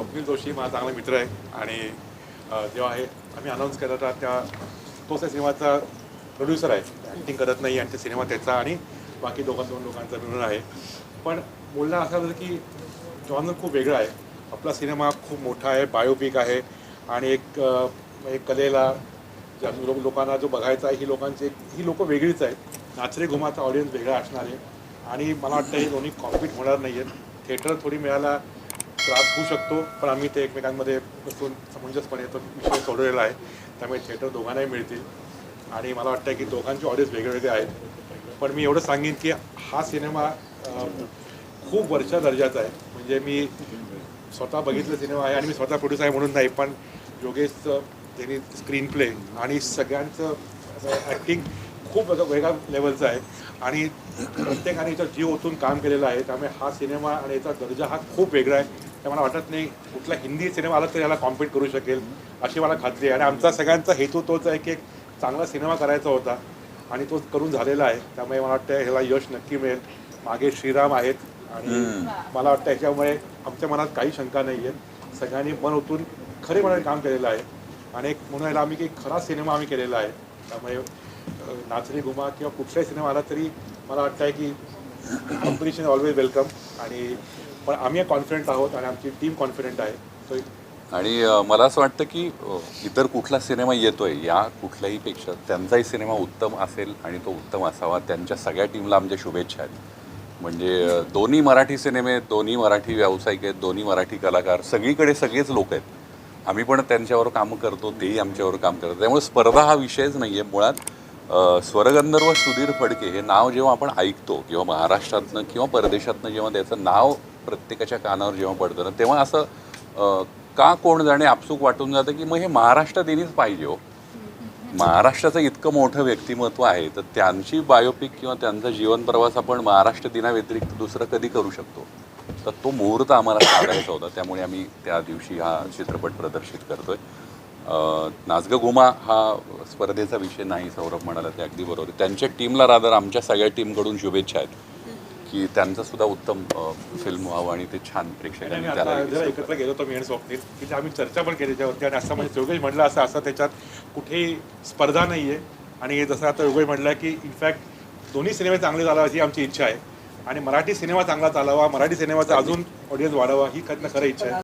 स्वप्नील जोशी माझा चांगला मित्र आहे आणि जेव्हा हे आम्ही अनाऊन्स केला होता त्या तोच त्या सिनेमाचा प्रोड्युसर आहे. ॲक्टिंग करत नाही आणि त्या सिनेमा त्याचा आणि बाकी दोघां दोन लोकांचा मिळून आहे. पण बोलणं असं झालं की जॉनर खूप वेगळा आहे. आपला सिनेमा खूप मोठा आहे बायोपिक आहे आणि एक एक कलेला ज्या लोक लोकांना जो बघायचा आहे ही लोकांची ही लोकं वेगळीच आहेत. नाचरे घुमाचा ऑडियन्स वेगळा असणार आहे. आणि मला वाटतं हे दोन्ही कॉम्पिट होणार नाही आहेत थिएटर थोडी मिळायला त्रास होऊ शकतो पण आम्ही ते एकमेकांमध्ये बसून समंजसपणे तो विषय सोडवलेला आहे. त्यामुळे थिएटर दोघांनाही मिळतील. आणि मला वाटतं की दोघांचे ऑडियन्स वेगवेगळे आहेत. पण मी एवढं सांगेन की हा सिनेमा खूप वरच्या दर्जाचा आहे. म्हणजे मी स्वतः बघितलं सिनेमा आहे आणि मी स्वतः प्रोड्यूस आहे म्हणून नाही पण योगेशचं त्यांनी स्क्रीन प्ले आणि सगळ्यांचं ॲक्टिंग खूप वेगळ्या लेवलचं आहे. आणि प्रत्येकाने याच्यात जीव ओतून काम केलेलं आहे. त्यामुळे हा सिनेमा आणि याचा दर्जा हा खूप वेगळा आहे. तर मला वाटत नाही कुठला हिंदी सिनेमा आला तर याला कॉम्पीट करू शकेल अशी मला खात्री आहे. आणि आमचा सगळ्यांचा हेतू तोच आहे की एक चांगला सिनेमा करायचा होता आणि तो करून झालेला आहे. त्यामुळे मला वाटतं ह्याला यश नक्की मिळेल. मागे श्रीराम आहेत आणि मला वाटतं याच्यामुळे आमच्या मनात काही शंका नाही आहेत. सगळ्यांनी मन ओतून खरे मनाने काम केलेलं आहे. आणि एक म्हणून याला आम्ही की खरा सिनेमा आम्ही केलेला आहे. त्यामुळे नाचणी गुमा किंवा कुठलाही सिनेमा आला तरी मला वाटतं आहे की कॉम्पिटिशन ऑलवेज वेलकम आणि पण आम्ही कॉन्फिडंट आहोत आणि आमची टीम कॉन्फिडंट आहे. आणि मला असं वाटतं की इतर कुठला सिनेमा येतोय या कुठल्याही पेक्षा त्यांचाही सिनेमा उत्तम असेल आणि तो उत्तम असावा त्यांच्या सगळ्या टीमला आमच्या शुभेच्छा आहेत. म्हणजे दोन्ही मराठी सिनेमे आहेत, दोन्ही मराठी व्यावसायिक आहेत दोन्ही मराठी कलाकार सगळीकडे सगळेच लोक आहेत. आम्ही पण त्यांच्यावर कामं करतो तेही आमच्यावर काम करतात. त्यामुळे स्पर्धा हा विषयच नाही आहे मुळात स्वरगंधर्व सुधीर फडके हे नाव जेव्हा आपण ऐकतो किंवा महाराष्ट्रातनं किंवा परदेशातनं जेव्हा त्याचं नाव प्रत्येकाच्या कानावर जेव्हा पडतं ना तेव्हा असं का कोण जाणे आपसूक वाटून जातं की मग हे महाराष्ट्रात येणीच पाहिजे हो. महाराष्ट्राचं इतकं मोठं व्यक्तिमत्व आहे तर त्यांची बायोपिक किंवा त्यांचा जीवन प्रवास आपण महाराष्ट्र दिनाव्यतिरिक्त दुसरं कधी करू शकतो? तर तो मुहूर्त आम्हाला साधायचा होता त्यामुळे आम्ही त्या दिवशी हा चित्रपट प्रदर्शित करतोय. अं, नाचगं गुमा हा स्पर्धेचा विषय नाही सौरभ म्हणाला ते अगदी बरोबर. त्यांच्या टीमला रादर आमच्या सगळ्या टीमकडून शुभेच्छा आहेत. की त्यांचं सुद्धा उत्तम फिल्म व्हावं आणि ते छान प्रेक्षकांनी त्याला एकत्र गेलो होतो मी आणि स्वप्नील तिथे आम्ही चर्चा पण केली त्यावरती आणि असं म्हणजे योगेश म्हटलं असं असं त्याच्यात कुठेही स्पर्धा नाही आहे आणि जसं आता योगेश म्हटलं की इनफॅक्ट दोन्ही सिनेमे चांगले चालावे अशी आमची इच्छा आहे. आणि मराठी सिनेमा चांगला चालावा मराठी सिनेमाचा अजून ऑडियन्स वाढावा ही खरं इच्छा आहे.